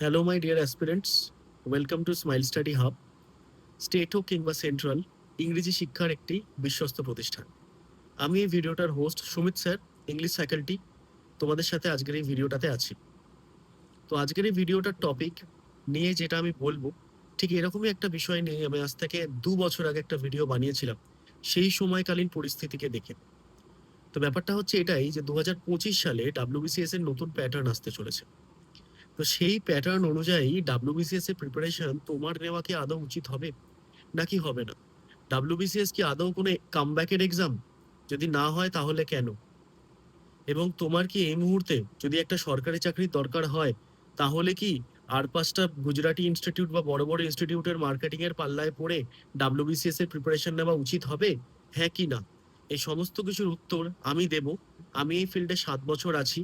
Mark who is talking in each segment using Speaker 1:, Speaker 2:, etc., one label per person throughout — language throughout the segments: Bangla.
Speaker 1: Hello my dear aspirants welcome to Smile Study Hub state হোক কিংবা সেন্ট্রাল ইংরেজি শিক্ষার একটি বিশ্বস্ত প্রতিষ্ঠান। আমি এই ভিডিওটার host Sumit sir English faculty তোমাদের সাথে আজকের এই ভিডিওটাতে আছি। তো আজকের এই ভিডিওটার টপিক নিয়ে যেটা আমি বলব, ঠিক এরকমই একটা বিষয় নিয়ে আমি আজ থেকে দু বছর আগে একটা ভিডিও বানিয়েছিলাম, সেই সময়কালীন পরিস্থিতিকে দেখে। তো ব্যাপারটা হচ্ছে এটাই যে দু হাজার পঁচিশ সালে ডাব্লিউবিসিএস এর নতুন প্যাটার্ন আসতে চলেছে। তো সেই প্যাটার্ন অনুযায়ী ডাব্লিউবিসিএস এর প্রিপারেশন তোমার নেওয়া কি আদৌ উচিত হবে? নাকি হবে না? ডাব্লিউবিসিএস কি আদৌ কোনো কামব্যাকের এক্সাম যদি না হয়, তাহলে কেন? এবং তোমার কি এই মুহূর্তে যদি একটা সরকারি চাকরির দরকার হয়, তাহলে কি আর পাঁচটা গুজরাটি ইনস্টিটিউট বা বড় বড় ইনস্টিটিউটের মার্কেটিং এর পাল্লায় পড়ে ডাব্লিউবিসিএস এর প্রিপারেশন নেওয়া উচিত হবে? হ্যাঁ কি না? এই সমস্ত কিছুর উত্তর আমি দেব। আমি এই ফিল্ডে সাত বছর আছি।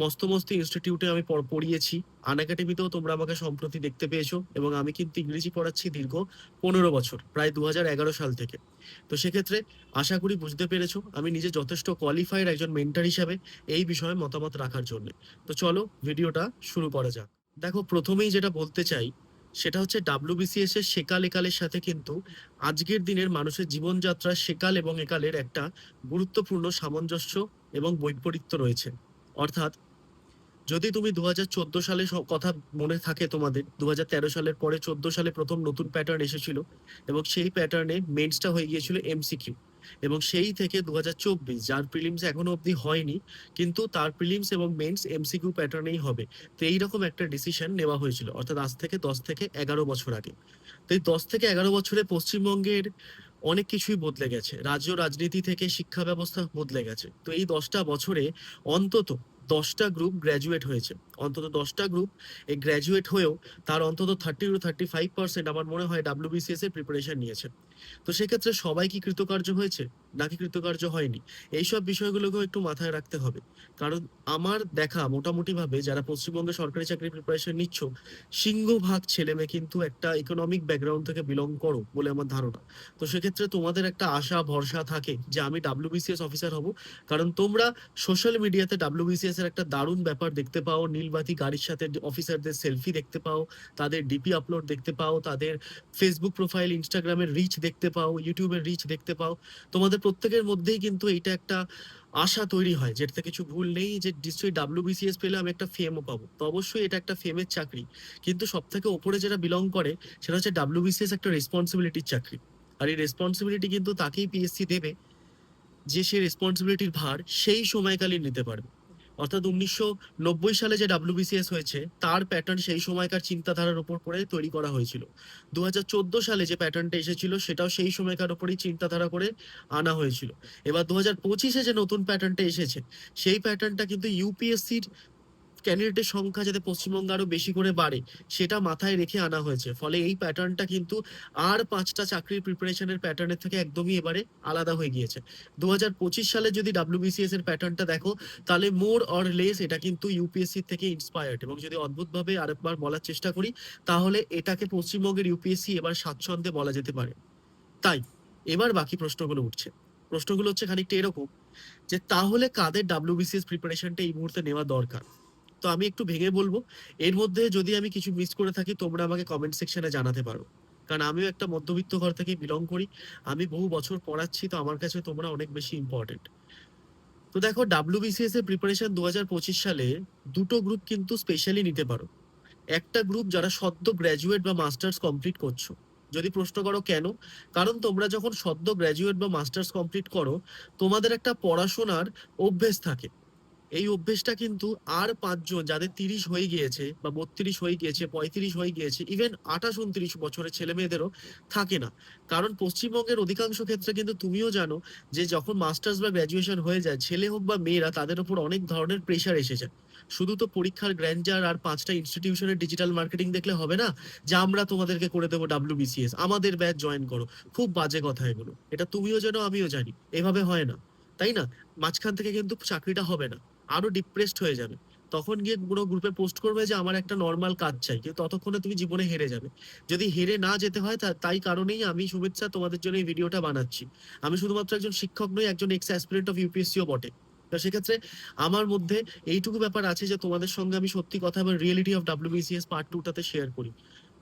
Speaker 1: মস্ত মস্ত ইনস্টিটিউটে আমি পড়িয়েছি। আন একাডেমিতেও তোমরা আমাকে সম্প্রতি দেখতে পেয়েছ এবং আমি কিন্তু ইংরেজি পড়াচ্ছি দীর্ঘ পনেরো বছর, প্রায় দু হাজার এগারো সাল থেকে। তো সেক্ষেত্রে আশা করি বুঝতে পেরেছ, আমি নিজে যথেষ্ট কোয়ালিফাইড একজন মেন্টার হিসাবে এই বিষয়ে মতামত রাখার জন্য। তো চলো ভিডিওটা শুরু করা যাক। দেখো, প্রথমেই যেটা বলতে চাই, সেটা হচ্ছে ডাব্লিউবিসিএস এর সেকাল একালের সাথে কিন্তু আজকের দিনের মানুষের জীবনযাত্রা সেকাল এবং একালের একটা গুরুত্বপূর্ণ সামঞ্জস্য এবং বৈপরীত্য রয়েছে। অর্থাৎ যদি তুমি দু হাজার চোদ্দ সালে কথা মনে থাকে তোমাদের দু তেরো সালের পরে চোদ্দ সালে প্রথম নতুন প্যাটার্ন এসেছিল এবং সেই প্যাটার্নে মেন্সটা হয়ে গিয়েছিল এমসিকিউ এবং সেই থেকে দু হাজার চব্বিশ, যার প্রিলিমস এখনও অবধি হয়নি, কিন্তু তার প্রিলিমস এবং মেন্স এমসিকিউ প্যাটার্নেই হবে। তো এইরকম একটা ডিসিশন নেওয়া হয়েছিল, অর্থাৎ আজ থেকে দশ থেকে এগারো বছর আগে। তো এই দশ থেকে এগারো বছরে পশ্চিমবঙ্গের অনেক কিছুই বদলে গেছে। রাজ্য রাজনীতি থেকে শিক্ষা ব্যবস্থা বদলে গেছে। তো এই দশটা বছরে অন্তত দশটা গ্রুপ গ্র্যাজুয়েট হয়েছে। অন্তত দশটা গ্রুপ এই গ্র্যাজুয়েট হয়েও তার অন্তত thirty two thirty five percent আমার মনে হয় ডাব্লিউবিসিএস এর প্রিপারেশন নিয়েছে। তো সেক্ষেত্রে সবাই কি কৃতকার্য হয়েছে? নাকি কৃতকার্য হয়নি? এইসব বিষয়গুলোকেও একটু মাথায় রাখতে হবে। কারণ আমার দেখা মোটামুটি ভাবে যারা পশ্চিমবঙ্গে সরকারি চাকরির প্রিপারেশন নিচ্ছ, সিংহভাগ ছেলে মেয়ে কিন্তু একটা ইকোনমিক ব্যাকগ্রাউন্ড থেকে বিলং করো বলে আমার ধারণা। তো সেক্ষেত্রে তোমাদের একটা আশা, ভরসা থাকে যে আমি ডাব্লিউ ডাব্লিউবিসিএস অফিসার হব। কারণ তোমরা সোশ্যাল মিডিয়াতে ডাব্লিউ ডাব্লিউবিসিএস এর একটা দারুণ ব্যাপার দেখতে পাও, নীলবাতি গাড়ির সাথে অফিসারদের সেলফি দেখতে পাও, তাদের ডিপি আপলোড দেখতে পাও, তাদের ফেসবুক প্রোফাইল ইনস্টাগ্রামের রিচ দেখতে পাও ইউটিউবের রিচ দেখতে পাও। তোমাদের প্রত্যেকের মধ্যেই কিন্তু এইটা একটা আশা তৈরি হয়, যেটাতে কিছু ভুল নেই যে নিশ্চয়ই ডাব্লিউবিসিএস পেলে আমি একটা ফেমও পাবো। তো অবশ্যই এটা একটা ফেমের চাকরি। কিন্তু সব থেকে ওপরে যেটা বিলং করে, সেটা হচ্ছে ডাব্লিউবিসিএস একটা রেসপন্সিবিলিটির চাকরি। আর এই রেসপন্সিবিলিটি কিন্তু তাকেই পিএসসি দেবে, যে সে রেসপন্সিবিলিটির ভার সেই সময়কালীন নিতে পারবে। অর্থাৎ উনিশশো নব্বই সালে যে ডাব্লিউবিসিএস হয়েছে, তার প্যাটার্ন সেই সময়কার চিন্তাধারার উপর করে তৈরি করা হয়েছিল। দু হাজার চোদ্দ সালে যে প্যাটার্নটা এসেছিল, সেটাও সেই সময়কার উপরেই চিন্তাধারা করে আনা হয়েছিল। এবার দু হাজার পঁচিশে যে নতুন প্যাটার্নটা এসেছে, সেই প্যাটার্নটা কিন্তু ইউপিএসসির ক্যান্ডিডেটের সংখ্যা যাতে পশ্চিমবঙ্গে আরও বেশি করে বাড়ে, সেটা মাথায় রেখে আনা হয়েছে। ফলে এই প্যাটার্নটা কিন্তু আর পাঁচটা চাকরির প্রিপারেশনের প্যাটার্নের থেকে একদমই এবারে আলাদা হয়ে গিয়েছে। দু হাজার পঁচিশ সালে যদি ডাব্লিউবিসিএস এর প্যাটার্নটা দেখো, তাহলে মোর অর লেস এটা কিন্তু ইউপিএসসি থেকে ইন্সপায়ার্ড এবং যদি অদ্ভুতভাবে আরেকবার বলার চেষ্টা করি, তাহলে এটাকে পশ্চিমবঙ্গের ইউপিএসসি এবার স্বাচ্ছন্দ্যে বলা যেতে পারে। তাই, এবার বাকি প্রশ্নগুলো উঠছে। প্রশ্নগুলো হচ্ছে খানিকটা এরকম, যে তাহলে কাদের ডাব্লিউবিসিএস প্রিপারেশনটা এই মুহূর্তে নেওয়া দরকার? তো আমি একটু ভেঙে বলব। এর মধ্যে যদি আমি কিছু মিস করে থাকি, তোমরা আমাকে কমেন্ট সেকশনে জানাতে পারো। কারণ আমিও একটা মধ্যবিত্ত ঘর থেকে বিলং করি। আমি বহু বছর পড়াচ্ছি, তো আমার কাছে তোমরা অনেক বেশি ইম্পর্টেন্ট তো দেখো ডাব্লিউবিসিএস এর প্রিপারেশন দু হাজার পঁচিশ সালে দুটো গ্রুপ কিন্তু স্পেশালি নিতে পারো। একটা গ্রুপ যারা সদ্য গ্র্যাজুয়েট বা মাস্টার্স কমপ্লিট করছ। যদি প্রশ্ন করো কেন? কারণ তোমরা যখন সদ্য গ্র্যাজুয়েট বা মাস্টার্স কমপ্লিট করো, তোমাদের একটা পড়াশোনার অভ্যেস থাকে। এই অভ্যেসটা কিন্তু আর পাঁচজন যাদের তিরিশ হয়ে গিয়েছে বা বত্রিশ হয়ে গিয়েছে, পঁয়ত্রিশ হয়ে গিয়েছে ইভেন আঠাশ, উনত্রিশ বছরের ছেলে মেয়েদেরও থাকে না। কারণ পশ্চিমবঙ্গের অধিকাংশ ক্ষেত্রে কিন্তু তুমিও জানো যে যখন মাস্টার্স বা গ্র্যাজুয়েশন হয়ে যায়, ছেলে হোক বা মেয়েরা তাদের উপর অনেক ধরনের প্রেশার এসে যায়। শুধু তো পরীক্ষার গ্র্যান্ডার আর পাঁচটা ইনস্টিটিউশনের ডিজিটাল মার্কেটিং দেখলে হবে না? যে আমরা তোমাদেরকে করে দেবো ডাব্লিউবিসিএস আমাদের ব্যাচ জয়েন করো। খুব বাজে কথা এগুলো। এটা তুমিও জানো, আমিও জানি। এভাবে হয় না। তাই না? মাঝখান থেকে কিন্তু চাকরিটা হবে না। আরও ডিপ্রেসড হয়ে যাবে। তখন গিয়ে পুরো গ্রুপে পোস্ট করবে যে, আমার একটা নর্মাল কাজ চাই। কিন্তু ততক্ষণে তুমি জীবনে হেরে যাবে। যদি হেরে না যেতে হয় তাই কারণেই আমি শুভেচ্ছা তোমাদের জন্য এই ভিডিওটা বানাচ্ছি। আমি শুধুমাত্র একজন শিক্ষক নই, একজন এক্স অ্যাসপিরেন্ট অফ ইউপিএসসিও বটে। তো সেক্ষেত্রে আমার মধ্যে এইটুকু ব্যাপার আছে যে, তোমাদের সঙ্গে আমি সত্যি কথা এবং রিয়েলিটি অফ ডাব্লিউবিসিএস পার্ট টুটাতে শেয়ার করি।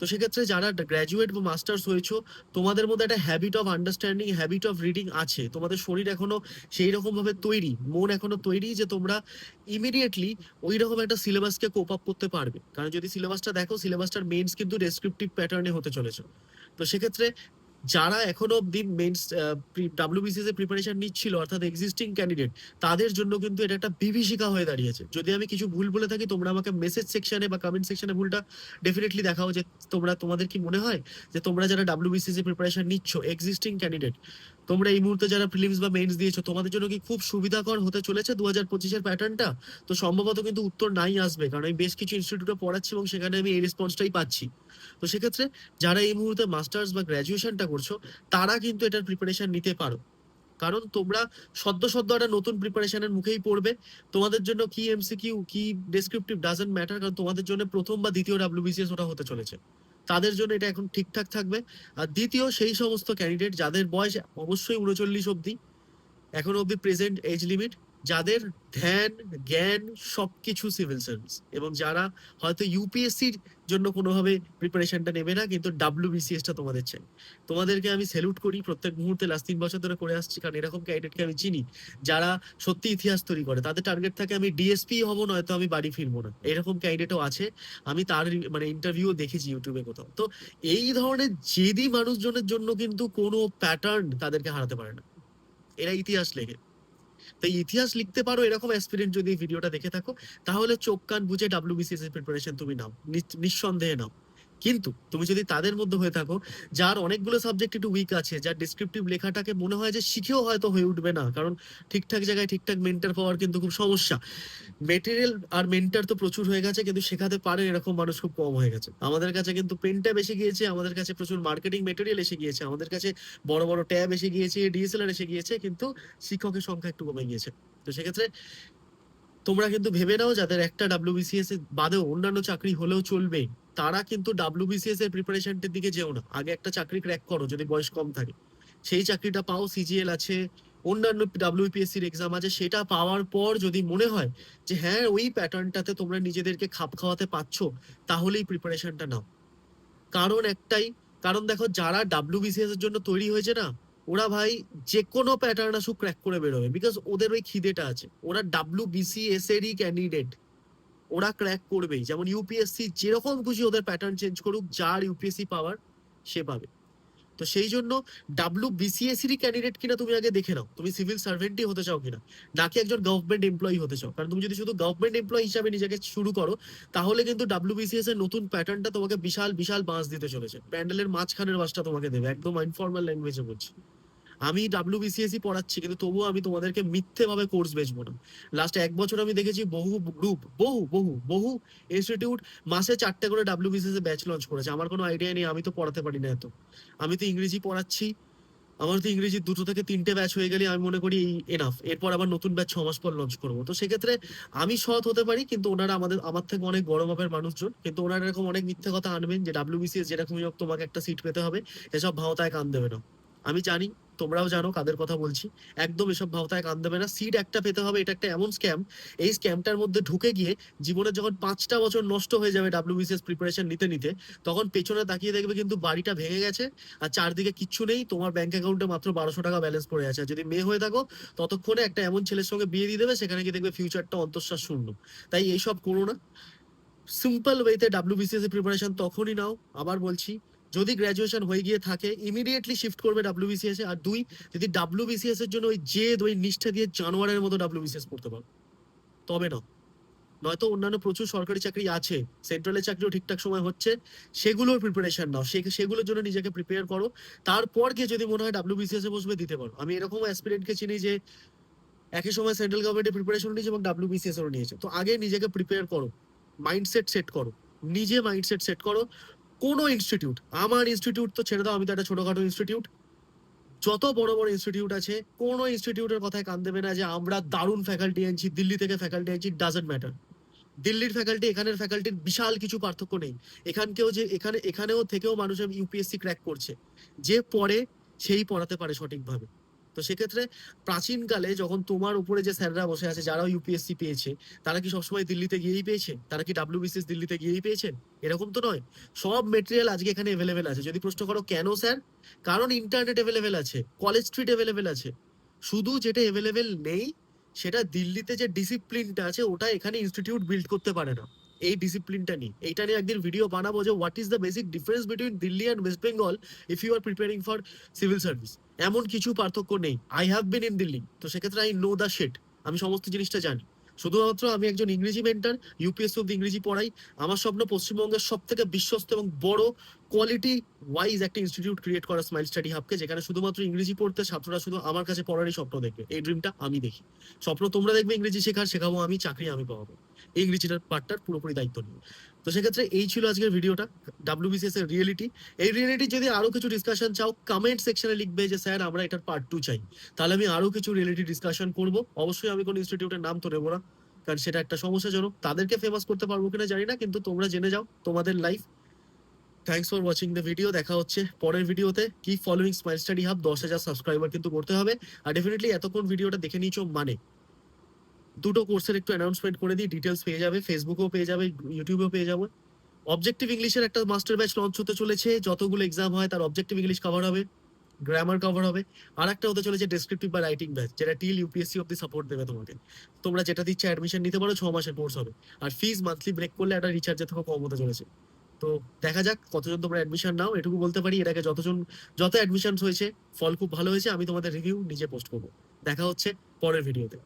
Speaker 1: তো সেক্ষেত্রে যারা গ্র্যাজুয়েট বা মাস্টার্স হয়েছো, তোমাদের মধ্যে একটা habit of understanding habit of reading আছে। তোমাদের শরীর এখনও সেই রকমভাবে তৈরি, মন এখনও তৈরি যে তোমরা ইমিডিয়েটলি ওই রকম একটা সিলেবাসকে কোপ আপ করতে পারবে। কারণ যদি সিলেবাসটা দেখো সিলেবাসটার মেইনস কিন্তু ডেসক্রিপটিভ প্যাটার্নে হতে চলেছে। তো সেক্ষেত্রে যারা এখনও অব্দি মেন্স ডাব্লিউবিসিএস এর প্রিপারেশন নিচ্ছিল, অর্থাৎ এক্সিস্টিং ক্যান্ডিডেট তাদের জন্য কিন্তু এটা একটা বিভীষিকা হয়ে দাঁড়িয়েছে। যদি আমি কিছু ভুল বলে থাকি, তোমরা আমাকে মেসেজ সেকশনে বা কমেন্ট সেকশনে ভুলটা ডেফিনেটলি দেখাও যে তোমরা, তোমাদের কি মনে হয়? যে তোমরা যারা ডাব্লিউবিসিএস এর প্রিপারেশন নিচ্ছ এক্সিস্টিং ক্যান্ডিডেট তোমরা এই মুহূর্তে যারা প্রিলিমস বা মেইনস দিয়েছ, তোমাদের জন্য কি খুব সুবিধাকর হতে চলেছে দু হাজার পঁচিশের প্যাটার্নটা তো সম্ভবত কিন্তু উত্তর নাই আসবে, কারণ আমি বেশ কিছু ইনস্টিটিউটে পড়াচ্ছি এবং সেখানে আমি এই রেসপন্সটাই পাচ্ছি। তো সেক্ষেত্রে যারা এই মুহূর্তে মাস্টার্স বা গ্র্যাজুয়েশনটা করছ, তারা কিন্তু এটার প্রিপারেশন নিতে পারো। কারণ তোমরা সদ্য সদ্য একটা নতুন প্রিপারেশনের মুখেই পড়বে। তোমাদের জন্য কি এমসিকিউ কি ডেসক্রিপটিভ ডাজেন্ট ম্যাটার কারণ তোমাদের জন্য প্রথম বা দ্বিতীয় ডাব্লিউবিসিএস ওটা হতে চলেছে। তাদের জন্য এটা এখন ঠিকঠাক থাকবে। আর দ্বিতীয়, সেই সমস্ত ক্যান্ডিডেট যাদের বয়স অবশ্যই উনচল্লিশ অবধি, এখন অবধি প্রেজেন্ট এজ লিমিট যাদের ধ্যান, জ্ঞান সবকিছু সিভিল সার্ভিস এবং যারা হয়তো ইউপিএসসির জন্য কোনোভাবে প্রিপারেশনটা নেবে না, কিন্তু ডাব্লিউবিসিএসটা তোমাদের চাই। তোমাদেরকে আমি স্যালুট করি, প্রত্যেক মুহূর্তে লাস্ট তিন বছর ধরে করে আসছি, কারণ এরকম ক্যান্ডিডেটকে আমি চিনি, যারা সত্যি ইতিহাস তৈরি করে। তাদের টার্গেট থাকে আমি ডিএসপি হব, নয়তো আমি বাড়ি ফিরবো না। এরকম ক্যান্ডিডেটও আছে। আমি তার মানে ইন্টারভিউ দেখেছি ইউটিউবে কোথাও। তো এই ধরনের জেদি মানুষজনের জন্য কিন্তু কোনো প্যাটার্ন তাদেরকে হারাতে পারে না। এরা ইতিহাস লেখে। তাই ইতিহাস লিখতে পারো, এরকম অ্যাসপিরেন্ট যদি ভিডিওটা দেখে থাকো, তাহলে চোখ কান বুঝে ডাব্লিউবিসিএস এর প্রিপারেশন তুমি নাও নিঃসন্দেহে নাও। কিন্তু তুমি যদি তাদের মধ্যে হয়ে থাকো, যার অনেকগুলো সাবজেক্ট একটু উইক আছে, যার ডিসক্রিপটিভ লেখাটাকে মনে হয় যে শিখেও হয়তো হয়ে উঠবে না, কারণ ঠিকঠাক জায়গায় ঠিকঠাক মেন্টার পাওয়ার কিন্তু খুব সমস্যা। মেটেরিয়াল আর মেন্টার তো প্রচুর হয়ে গেছে, কিন্তু শেখাতে পারে এরকম মানুষ খুব কম হয়ে গেছে। আমাদের কাছে কিন্তু পেনটা বেশি গিয়েছে, আমাদের কাছে প্রচুর মার্কেটিং মেটেরিয়াল এসে গিয়েছে, আমাদের কাছে বড় বড় ট্যাব এসে গিয়েছে ডিএসএলআর এসে গিয়েছে, কিন্তু শিক্ষকের সংখ্যা একটু কমে গিয়েছে। তো সেক্ষেত্রে তোমরা কিন্তু ভেবে নাও, যাদের একটা ডাব্লিউবিসিএস বাদেও অন্যান্য চাকরি হলেও চলবে তারা কিন্তু ডাব্লিউবিসিএস এর প্রিপারেশনটির দিকে যেও না। আগে একটা চাকরি ক্র্যাক করো যদি বয়স কম থাকে। সেই চাকরিটা পাও সিজিএল আছে, অন্যান্য ডাব্লিউপিএসসির এক্সাম আছে, সেটা পাওয়ার পর যদি মনে হয় যে হ্যাঁ ওই প্যাটার্নটাতে তোমরা নিজেদেরকে খাপ খাওয়াতে পারছ, তাহলেই প্রিপারেশনটা নাও। কারণ একটাই, কারণ দেখো যারা ডাব্লিউবিসিএস এর জন্য তৈরি হয়েছে না, ওরা ভাই যে কোনো প্যাটার্ন আসুক ক্র্যাক করে বেরোবে। বিকজ ওদের ওই খিদেটা আছে। ওরা ডাব্লিউ বিসিএস এরই ক্যান্ডিডেট ওরা ক্র্যাক করবেই। যেমন ইউপিএসসি যেরকম খুশি ওদের প্যাটার্ন চেঞ্জ করুক, যার ইউপিএসসি পাওয়ার সে পাবে। তো সেই জন্য ডাব্লিউ বিসিএস এরই ক্যান্ডিডেট কিনা তুমি আগে দেখে নাও। তুমি সিভিল সার্ভেন্টই হতে চাও কিনা নাকি একজন গভর্নমেন্ট এমপ্লয়ি হতে চাও। কারণ তুমি যদি শুধু গভর্নমেন্ট এমপ্লয়ি হিসাবে নিজেকে শুরু করো, তাহলে কিন্তু ডাব্লিউবিসিএস এর নতুন প্যাটার্নটা তোমাকে বিশাল বিশাল বাঁশ দিতে চলেছে। প্যান্ডেলের মাঝখানের বাসটা তোমাকে দেবে, একদম ইনফর্মাল ল্যাঙ্গুয়েজে বলছি। আমি ডাব্লিউবিসিএসই E পড়াচ্ছি, কিন্তু তবুও আমি তোমাদেরকে মিথ্যে ভাবে কোর্স বেচবো না লাস্ট এক বছর আমি দেখেছি বহু গ্রুপ বহু বহু বহু ইনস্টিটিউট মাসে চারটে করে ডাব্লিউবিসিএস ব্যাচ লঞ্চ করেছে। আমার কোনো আইডিয়া নেই, আমি তো পড়াতে পারি না এত। আমি তো ইংরেজি পড়াচ্ছি। আমার তো ইংরেজি দুটো থেকে তিনটে ব্যাচ হয়ে গেলে আমি মনে করি এনাফ এরপর আবার নতুন ব্যাচ ছ মাস পর লঞ্চ করব। তো সেক্ষেত্রে আমি সৎ হতে পারি, কিন্তু ওনারা আমাদের, আমার থেকে অনেক বড় মাপের মানুষজন, কিন্তু ওনারা এরকম অনেক মিথ্যে কথা আনবেন যে ডাব্লিউবিসিএস যেরকমই হোক তোমাকে একটা সিট পেতে হবে, এসব ভাওতায় কান দেবে না। আমি জানি তোমরাও জানো কাদের কথা বলছি। একদম এসব ভাওতায় কান দেবে না। সিট একটা পেতে হবে, এটা একটা এমন স্ক্যাম এই স্ক্যামটার মধ্যে ঢুকে গিয়ে জীবনে যখন পাঁচটা বছর নষ্ট হয়ে যাবে ডাব্লিউবিসিএস প্রিপারেশন নিতে নিতে, তখন পেছনে তাকিয়ে দেখবে কিন্তু বাড়িটা ভেঙে গেছে আর চারদিকে কিচ্ছু নেই। তোমার ব্যাংক অ্যাকাউন্টে মাত্র বারোশো টাকা ব্যালেন্স পড়ে আছে। যদি মেয়ে হয়ে থাকো, ততক্ষণে একটা এমন ছেলের সঙ্গে বিয়ে দিয়ে দেবে, সেখানে গিয়ে দেখবে ফিউচারটা অন্তঃশ্বাস শূন্য। তাই এইসব করো না। সিম্পল ওয়েতে ডাব্লিউবিসিএস এর প্রিপারেশন তখনই নাও। আবার বলছি যদি গ্র্যাজুয়েশন হয়ে গিয়ে থাকে ইমিডিয়েটলি শিফট করবে ডাব্লিউবিসিএস এ। আর দুই, যদি ডাব্লিউবিসিএস এর জন্য ওই জেদ, ওই নিষ্ঠা দিয়ে জানোয়ারের মতো ডাব্লিউবিসিএস পড়তে পারো। তবে না। নয়তো অন্যান্য প্রচুর সরকারি চাকরি আছে সেন্ট্রালের চাকরিও ঠিকঠাক সময় হচ্ছে, সেগুলোর প্রিপারেশন নাও। সেগুলোর জন্য নিজেকে প্রিপেয়ার করো। তারপর গিয়ে যদি মনে হয় ডাব্লিউবিসিএস এ বসবে, দিতে পারো। আমি এরকম অ্যাসপিরেন্টকে চিনি যে, একই সময় সেন্ট্রাল গভর্নমেন্টের প্রিপারেশন নিয়েছে এবং ডাব্লিউবিসিএস এরও নিয়েছে। তো আগে নিজেকে প্রিপেয়ার করো। মাইন্ডসেট সেট করো। নিজে মাইন্ডসেট সেট করো। কোনো ইনস্টিটিউট আমার ইনস্টিটিউট তো ছেড়ে দাও, আমি তো একটা ছোটখাটো ইনস্টিটিউট যত বড় বড় ইনস্টিটিউট আছে, কোনো ইনস্টিটিউটের কথায় কান দেবে না যে আমরা দারুণ ফ্যাকাল্টি আনছি, দিল্লি থেকে ফ্যাকাল্টি আনছি ডাজেন্ট ম্যাটার দিল্লির ফ্যাকাল্টি এখানের ফ্যাকাল্টির বিশাল কিছু পার্থক্য নেই। এখানকেও যে, এখানে, এখানেও থেকেও মানুষের ইউপিএসসি ক্র্যাক করছে। যে পড়ে, সেই পড়াতে পারে সঠিকভাবে। তো সেক্ষেত্রে প্রাচীনকালে যখন তোমার উপরে যে স্যাররা বসে আছে যারা ইউপিএসসি পেয়েছে, তারা কি সবসময় দিল্লিতে গিয়েই পেয়েছে? তারা কি ডাব্লিউবিসিএস দিল্লিতে গিয়েই পেয়েছেন এরকম তো নয়। সব মেটেরিয়াল আজকে এখানে অ্যাভেলেবেল আছে। যদি প্রশ্ন করো কেন স্যার? কারণ ইন্টারনেট অ্যাভেলেবেল আছে কলেজ স্ট্রিট অ্যাভেলেবেল আছে। শুধু যেটা অ্যাভেলেবেল নেই সেটা দিল্লিতে যে ডিসিপ্লিনটা আছে, ওটা এখানে ইনস্টিটিউট বিল্ড করতে পারে না। এই ডিসিপ্লিনটা নিয়ে এইটা নিয়ে একদিন ভিডিও বানাবো যে what is the basic difference between Delhi and West Bengal if you are preparing for civil service এমন কিছু পার্থক্য নেই। I have been in Delhi তো সেক্ষেত্রে আই নো দ্য শেট আমি সমস্ত জিনিসটা জানি। শুধুমাত্র আমি একজন ইংরেজি মেন্টার ইউপিএসসি অব্দি ইংরেজি পড়াই। আমার স্বপ্ন পশ্চিমবঙ্গের সব থেকে বিশ্বস্ত এবং বড় কোয়ালিটি ওয়াইজ একটা ইনস্টিটিউট ক্রিয়েট করা স্মাইল স্টাডি হাবকে যেখানে শুধুমাত্র ইংরেজি পড়তে ছাত্ররা শুধু আমার কাছে পড়ারই স্বপ্ন দেখবে। এই ড্রিমটা আমি দেখি। স্বপ্ন তোমরা দেখবে ইংরেজি শেখার, শেখাবো আমি, চাকরি আমি পাবো। এই ইংরেজিটার পার্টটার পুরোপুরি দায়িত্ব নিয়ে তো সেক্ষেত্রে এই ছিল আজকের ভিডিওটা ডাব্লিউবিসিএস এর রিয়েলিটি এই রিয়েলিটি যদি আরও কিছু ডিসকাশন চাও কমেন্ট সেকশনে লিখবে যে, স্যার, আমরা এটার পার্ট টু চাই। তাহলে আমি আরও কিছু রিয়েলিটি ডিসকাশন করব। অবশ্যই আমি কোনো ইনস্টিটিউটের নাম তো নেব না, কারণ সেটা একটা সমস্যাজনক। তাদেরকে ফেমাস করতে পারব কিনা জানি না, কিন্তু তোমরা জেনে যাও তোমাদের life thanks for watching the video দেখা হচ্ছে পরের ভিডিওতে কি ফলোইং স্মাইল স্টাডি হাব দশ হাজার সাবস্ক্রাইবার কিন্তু করতে হবে। আর ডেফিনেটলি এতক্ষণ ভিডিওটা দেখে নিয়েছো মানে। দুটো কোর্সের একটু অ্যানাউন্সমেন্ট করে দিই। ডিটেলস পেয়ে যাবে। ফেসবুকেও পেয়ে যাবে। ইউটিউবেও পেয়ে যাবে। অবজেক্টিভ ইংলিশের একটা মাস্টার ব্যাচ লঞ্চ হতে চলেছে। যতগুলো এক্সাম হয়, তার অবজেক্টিভ ইংলিশ কভার হবে। গ্রামার কভার হবে। আর একটা হতে চলেছে ডেসক্রিপটিভ বা রাইটিং ব্যাচ যেটা টিল ইউপিএসসি অব্দি সাপোর্ট দেবে তোমাকে। তোমরা যেটা দিচ্ছে অ্যাডমিশন নিতে পারো, ছ মাসের কোর্স হবে। আর ফিজ মান্থলি ব্রেক করলে একটা রিচার্জের থেকে কম হতে চলেছে। তো দেখা যাক কতজন তোমরা অ্যাডমিশন নাও, এটুকু বলতে পারি, এর আগে যতজন, যত অ্যাডমিশন হয়েছে, ফল খুব ভালো হয়েছে, আমি তোমাদের রিভিউ নিজে পোস্ট করব। দেখা হচ্ছে পরের ভিডিওতে